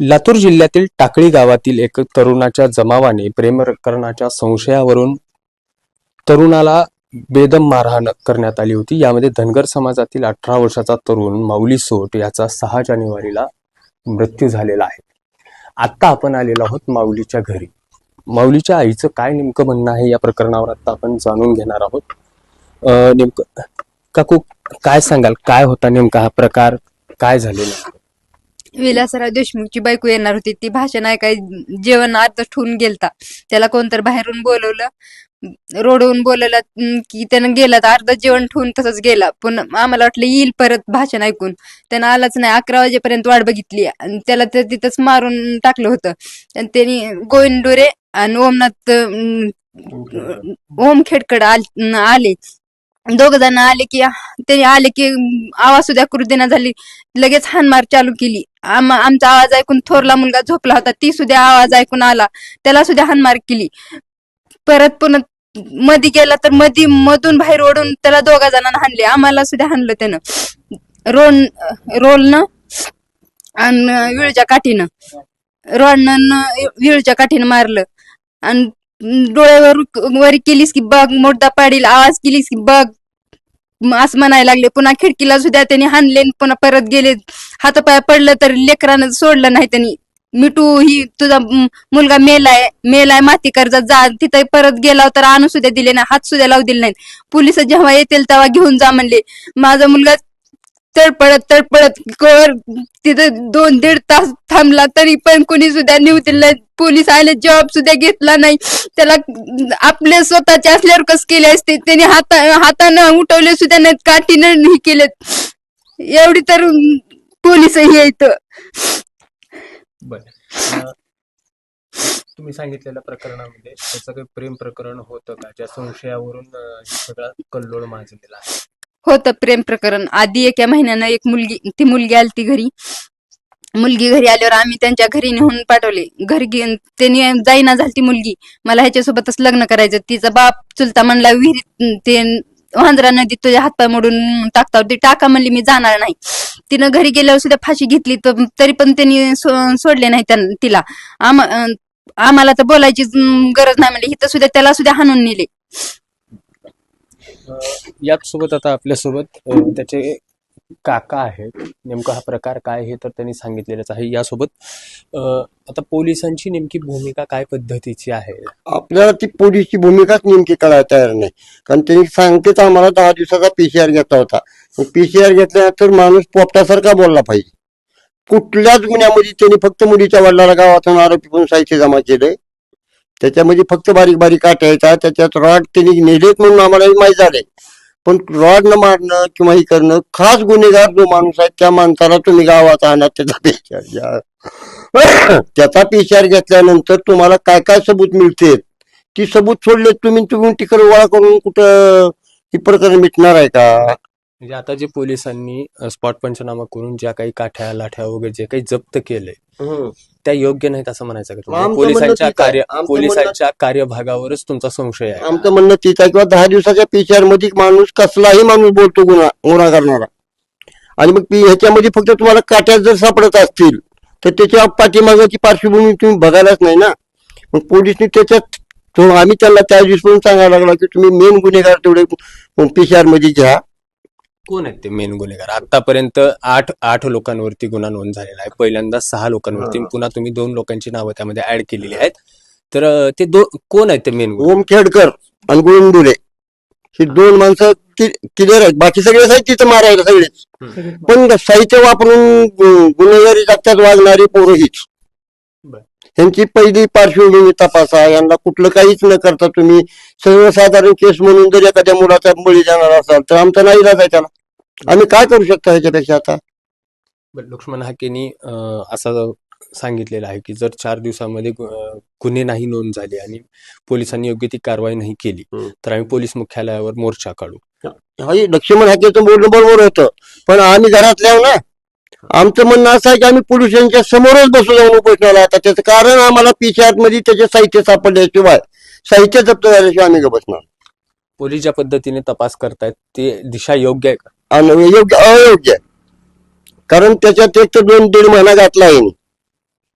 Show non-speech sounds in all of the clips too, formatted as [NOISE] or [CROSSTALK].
लातूर जिल्ह्यातील टाकळी गावातील एक तरुणाच्या जमावाने प्रेमप्रकरणाच्या संशयावरून तरुणाला बेदम मारहाण करण्यात आली होती. यामध्ये धनगर समाजातील अठरा वर्षाचा तरुण माऊली सोट याचा सहा जानेवारीला मृत्यू झालेला आहे. आत्ता आपण आलेलो आहोत माऊलीच्या घरी. माऊलीच्या आईचं काय नेमकं म्हणणं आहे या प्रकरणावर आता आपण जाणून घेणार आहोत. नेमकं काकू काय सांगाल? काय होता नेमका हा प्रकार? काय झालेला? विलासराव देशमुखची बायको येणार होती. ती भाषण ऐकाय जेवण अर्ध ठेवून गेलता. त्याला कोणतर बाहेरून बोलवलं. रोडवरून बोलवलं की त्यानं गेला तर अर्ध जेवण ठेवून तसंच गेला. पण आम्हाला वाटलं येईल परत भाषण ऐकून. त्यानं आलाच नाही. अकरा वाजेपर्यंत वाट बघितली. आणि त्याला तर तिथंच मारून टाकलं होतं. आणि त्यांनी गोविंदुरे आणि ओमनाथ ओम खेडकड आले. दोघ जण आले की त्यांनी आले की आवाज सुद्धा करू देना झाली. लगेच हानमार चालू केली. आमचा आवाज ऐकून थोरला मुलगा झोपला होता. ती सुद्धा आवाज ऐकून आला. त्याला सुद्धा हानमार केली. परत पुन्हा मधी गेला तर मधी मधून बाहेर ओढून त्याला दोघा जणांना हाणले आम्हाला सुद्धा हाणलं त्यानं. रोल रोलनं आणि विळच्या काठीनं. रोडनं विळच्या काठीनं मारलं. आणि डोळ्यावर वर केलीस की बघ मोठा पाडील आवाज केलीस की बघ. असं म्हणायला लागले. पुन्हा खिडकीला सुद्धा त्यांनी हाणले आणि पुन्हा परत गेले. हातापाय पडलं तर लेकरानं सोडलं नाही त्यांनी. मिठू ही तुझा मुलगा मेलाय मेलाय माती कर्जात जा. तिथं परत गेला तर आणू सुद्धा दिले नाही. हात सुद्धा लावू दिले नाहीत. पोलीस जेव्हा येतील तेव्हा घेऊन जा म्हणले. माझा मुलगा तडपडत तडपडत कर तिथं दोन दीड तास थांबला तरी पण कोणी सुद्धा न्यू दिलं पोलीस आले जॉब सुद्धा घेतला नाही. त्याला आपले स्वतःचे असल्यावर कस केले असते? त्याने हाता हातानं उठवले सुद्धा नाहीत काठीनं हे केलेत. एवढी तर पोलीस हे इथं. बर. तुम्ही सांगितलेल्या प्रकरणामध्ये त्याचं काही प्रेम प्रकरण होतं का? ज्या संशयावरून अं, सगळा कल्लोळ माजलेला आहे. होतं प्रेम प्रकरण. आधी एका महिन्यानं एक मुलगी ती मुलगी आली ती घरी. मुलगी घरी आल्यावर आम्ही त्यांच्या घरी नेऊन पाठवले. घरी घेऊन त्यांनी जाईना झाली ती मुलगी. मला ह्याच्यासोबतच लग्न करायचं. तिचा बाप चुलता म्हणला विहिरीत ते वांद्रा नदीत तुझ्या हातपाय मोडून टाकता ती टाका म्हणली मी जाणार नाही. तिनं घरी गेल्यावर सुद्धा फाशी घेतली तर तरी पण त्यांनी सो- सोडले नाही त्यां- तिला. आम्हाला तर बोलायची गरज नाही म्हणली. इथं सुद्धा त्याला सुद्धा हाणून नेले. अं, याचसोबत आता आपल्यासोबत त्याचे काका आहेत. नेमका हा प्रकार काय हे तर त्यांनी सांगितलेलंच आहे. यासोबत आता पोलिसांची नेमकी भूमिका काय पद्धतीची आहे? आपल्याला ती पोलीसची भूमिकाच नेमकी कळायला तयार नाही. कारण त्यांनी सांगतेच आम्हाला दहा दिवसाचा पीसीआर घेतला होता. पीसीआर घेतल्यानंतर माणूस पोपटासारखा बोलला पाहिजे. कुठल्याच गुन्ह्यामध्ये त्यांनी फक्त मुलीच्या वडिलाला गावातून आरोपी पण साहित्य जमा केलंय. त्याच्यामध्ये फक्त बारीक बारीक काट्या यायचा त्याच्यात रॉड त्यांनी नेलेत म्हणून आम्हाला माहीत झालंय. पण रॉड न मारणं किंवा हे करणं खास गुन्हेगार जो माणूस आहे त्या माणसाला तुम्ही गावात आणा त्याचा पीसीआर घ्या. [COUGHS] त्याचा पीसीआर घेतल्यानंतर तुम्हाला काय काय सबूत मिळते ती सबूत सोडले तुम्ही तुम्ही तिकडे गोळा करून कुठं ही प्रकरण मिटणार आहे का? म्हणजे आता जे पोलिसांनी स्पॉट पंचनामा करून ज्या काही काठ्या लाठ्या वगैरे जे काही जप्त केले त्या योग्य नाहीत असं म्हणायचं का पोलिसांच्या. कार्य पोलिसांच्या कार्यभागावरच तुमचा संशय आहे. आमचं म्हणणं तीच आहे. किंवा दहा दिवसाच्या पीसीआरमध्ये माणूस कसलाही माणूस बोलतो गुन्हा गुन्हा करणारा. आणि मग ह्याच्यामध्ये फक्त तुम्हाला काट्या जर सापडत असतील तर त्याच्या पाठीमागाची पार्श्वभूमी तुम्ही बघायलाच नाही ना? मग पोलिसनी त्याच्यात आम्ही त्यांना त्या दिवसापासून सांगायला लागलो की तुम्ही मेन गुन्हेगार तेवढे पीसीआरमध्ये घ्या. कोण आहेत ते मेन गुन्हेगार? आतापर्यंत आठ आठ लोकांवरती गुन्हा नोंद झालेला आहे. पहिल्यांदा सहा लोकांवरती. पुन्हा तुम्ही दोन लोकांची नावं त्यामध्ये ऍड केलेली आहेत. तर ते दो कोण आहेत ते मेन ओम खेडकर आणि गोविंदुले ही दोन माणसं क्लिअर आहेत. बाकी सगळे तिथं मारायला सगळेच पण साहित्य वापरून गुन्हेगारी जागतात वागणारी पोरं हीच. यांची पहिली पार्श्वभूमी तपासा. यांना कुठलं काहीच न करता तुम्ही सर्वसाधारण केस म्हणून जर एखाद्या मुलाचा बळी जाणार असाल तर आमचा नाही आहे त्याला. आम्ही काय करू शकतो ह्याच्यापेक्षा आता? लक्ष्मण हाकेनी अं, असं सांगितलेलं आहे की जर चार दिवसामध्ये गु- अं, गुन्हे नाही नोंद झाले आणि पोलिसांनी योग्य ती कारवाई नाही केली हम्म. तर आम्ही पोलीस मुख्यालयावर मोर्चा काढू. हाही लक्ष्मण हाकेचं बोलणं बरोबर होतं पण आम्ही घरातल्या ना? आमचं म्हणणं असं आहे की आम्ही पोलिसांच्या समोरच बसू जाऊन उपोषणाला आता. त्याचं कारण आम्हाला पीसीआरमध्ये त्याचे साहित्य सापडल्याशिवाय साहित्य जप्त झाल्याशिवाय आम्ही बसणार. पोलीस ज्या पद्धतीने तपास करतायत ते दिशा योग्य आहे का? आणि योग्य अयोग्य. आहे. कारण त्याच्यात एक तर दोन दीड महिना घातला आहे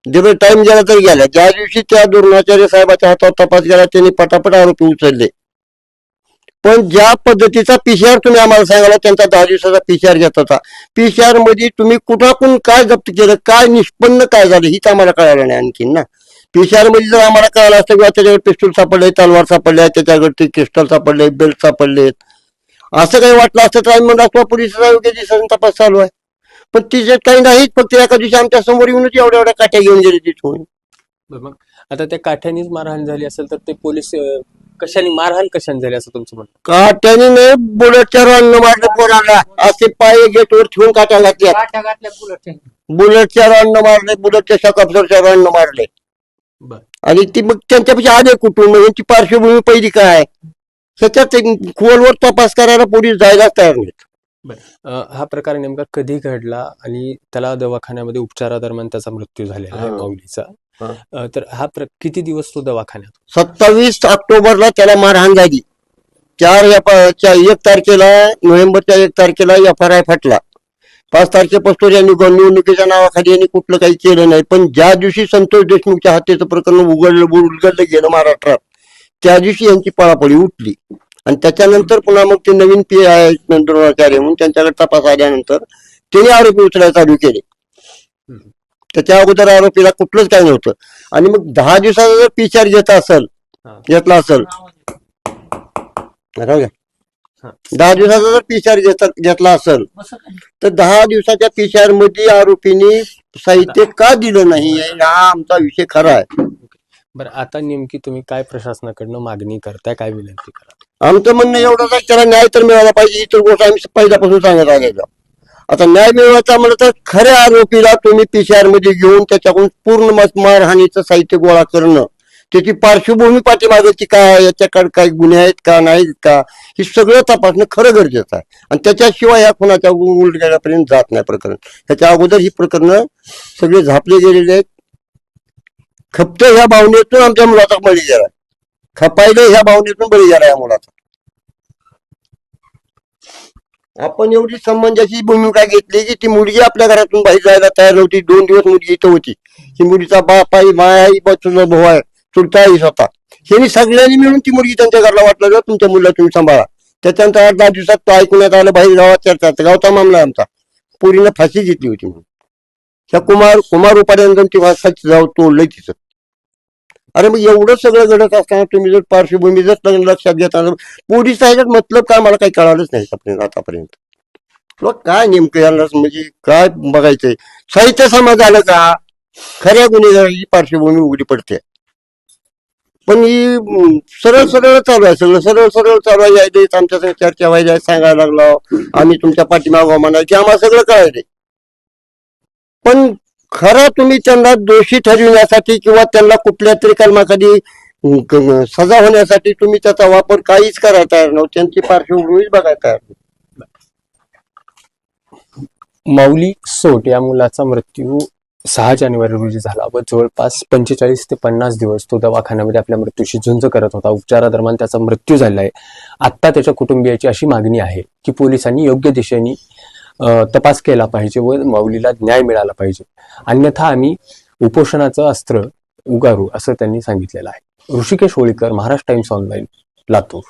जेवढे टाइम गेला तरी गेला. ज्या दिवशी त्या द्रोणाचार्य साहेबाच्या हातावर तपास केला त्यांनी पटापट आरोपी उचलले. पण ज्या पद्धतीचा पीसीआर तुम्ही आम्हाला सांगाला त्यांचा दहा दिवसाचा पीसीआर घेत होता. पीसीआरमध्ये तुम्ही कुठाकून काय जप्त केलं काय निष्पन्न काय झालं हीच आम्हाला कळालं नाही आणखीन ना. पीसीआरमध्ये जर आम्हाला कळालं असतं किंवा त्याच्याकडे पिस्टल सापडले तलवार सापडले त्याच्याकडे क्रिस्टल सापडले बेल्ट सापडलेत असं काही वाटलं असतं तर आम्ही म्हणलं पोलिसाचा योग्य दिवसाचा तपास चालू आहे. पण तिच्यात काही नाहीच फक्त एका दिवशी आमच्यासमोर येऊनच एवढ्या एवढ्या काठ्या घेऊन गेले तिथून. मग आता त्या काठ्यानीच मारहाण झाली असेल तर ते पोलीस कशाने मारहाण कशाने झाली असं तुमचं म्हणणं? काट्याने नाही बुलेटच्या रांन मारलं पोराला. असे पाय गेटवर ठेवून काट्या घातल्या बुलेटच्या रांन मारले बुलेटच्या शकापसरच्या रांन मारले. आणि ती मग त्यांच्यापेक्षा आले कुटुंब यांची पार्श्वभूमी पहिली काय? ह्याच्यात एक खोलवर तपास करायला पोलीस जायलाच तयार नाहीत. हा प्रकार नेमका कधी घडला आणि त्याला दवाखान्यामध्ये उपचारादरम्यान त्याचा मृत्यू झालेला आहे हा. माऊलीचा हा. तर हा प्र- किती दिवस तो दवाखान्यात सत्तावीस ऑक्टोबरला त्याला मारहाण झाली. चार च्या- एक तारखेला नोव्हेंबरच्या एक तारखेला एफ आर आय फाटला. पाच तारखेपासून यांनी ग- निवडणुकीच्या नावाखाली यांनी कुठलं काही केलं नाही. पण ज्या दिवशी संतोष देशमुखच्या हत्येचं प्रकरण उघडलं उलगडलं गेलं महाराष्ट्रात त्या दिवशी यांची पळापळी उठली आणि त्याच्यानंतर पुन्हा मग ते नवीन पी आय द्रोणाचार्य म्हणून त्यांच्याकडे तपास आल्यानंतर त्यांनी आरोपी उचलायला चालू केले. त्याच्या अगोदर आरोपीला कुठलंच काही नव्हतं आणि मग दहा दिवसाचा जर पीचार घेत असेल हा. घेतला असेल. हा. दहा दिवसाचा जर पीसीआर घेतला असेल तर दहा दिवसाच्या पीसीआरमध्ये आरोपींनी साहित्य का दिलं नाही हा आमचा विषय खरा आहे बरं आता नेमकी तुम्ही काय प्रशासनाकडनं मागणी करताय काय विनंती करा आमचं म्हणणं एवढंच आहे त्याला न्याय तर मिळाला पाहिजे ही तर गोष्ट आम्ही पहिल्यापासून सांगत आलेलो. आता न्याय मिळवायचा म्हणलं तर खऱ्या आरोपीला तुम्ही पीसीआरमध्ये घेऊन त्याच्याकडून पूर्ण मत- मारहाणीचं साहित्य गोळा करणं. त्याची पार्श्वभूमी पाठीमागायची काय आहे, याच्याकडे काही गुन्हे आहेत का नाहीत का हे सगळं तपासणं खरं गरजेचं आहे. आणि त्याच्याशिवाय ह्या खुनाच्या उलटण्यापर्यंत जात नाही प्रकरण. ह्याच्या अगोदर ही प्रकरणं सगळे झापले गेलेले आहेत. खपत ह्या भावनेतून आमच्या मुलाचा बळी झाला खपायला ह्या भावनेतून बळी झाला या मुलाचा. आपण एवढी संबंधाची भूमिका घेतली की ती मुलगी आपल्या घरातून बाहेर जायला तयार नव्हती. दोन दिवस मुलगी इथं होती. ही मुलीचा बाप आई माय आई तुझा भाऊ आहे चुलता आई स्वतः. यांनी सगळ्यांनी मिळून ती मुलगी त्यांच्या घरला वाटलं तुमच्या मुलीला तुम्ही सांभाळा. त्याच्यानंतर आठ दहा दिवसात तो ऐकण्यात आलं बाहेर गावात चर्चा गावचा मामला आहे आमचा. पुरीनं फाशी घेतली होती म्हणून. त्या कुमार कुमार उपाध्याय ती फाशी जाऊ तोडलंय तिचं अरे मग एवढं सगळं घडत असताना तुम्ही जर पार्श्वभूमी जर लक्षात घेता पोलीस ह्याच्यात मतलब काय मला काही कळालंच नाही आपल्याला आतापर्यंत. तुला काय नेमकं याला म्हणजे काय बघायचंय? साहित्य समाज आलं का खऱ्या गुन्हेगाराची पार्श्वभूमी उघडी पडते. पण ही सरळ सरळ चालू आहे. सगळं सरळ सरळ चालू आहे. यायचे आमच्या चर्चा व्हायच्या सांगायला लागलो. आम्ही तुमच्या पाठीमागो म्हणा की आम्हाला सगळं कळायचे पण खरं तुम्ही त्यांना दोषी ठरविण्यासाठी किंवा त्यांना कुठल्या तरी कलमाखाली सजा होण्यासाठी तुम्ही त्याचा वापर काहीच करा तयार नव्हते. त्यांची पार्श्वभूमीच बघा तयार माऊली सोट या मुलाचा मृत्यू सहा जानेवारी रोजी झाला व जवळपास पंचेचाळीस ते पन्नास दिवस तो दवाखान्यामध्ये आपल्या मृत्यूशी झुंज करत होता. उपचारादरम्यान त्याचा मृत्यू झाला आहे. आत्ता त्याच्या कुटुंबियाची अशी मागणी आहे की पोलिसांनी योग्य दिशेने तपास केला पाहिजे व माऊलीला न्याय मिळाला पाहिजे. अन्यथा आम्ही उपोषणाचं अस्त्र उगारू असं त्यांनी सांगितलेलं आहे. Hrishikesh Holikar Maharashtra Times online Latur.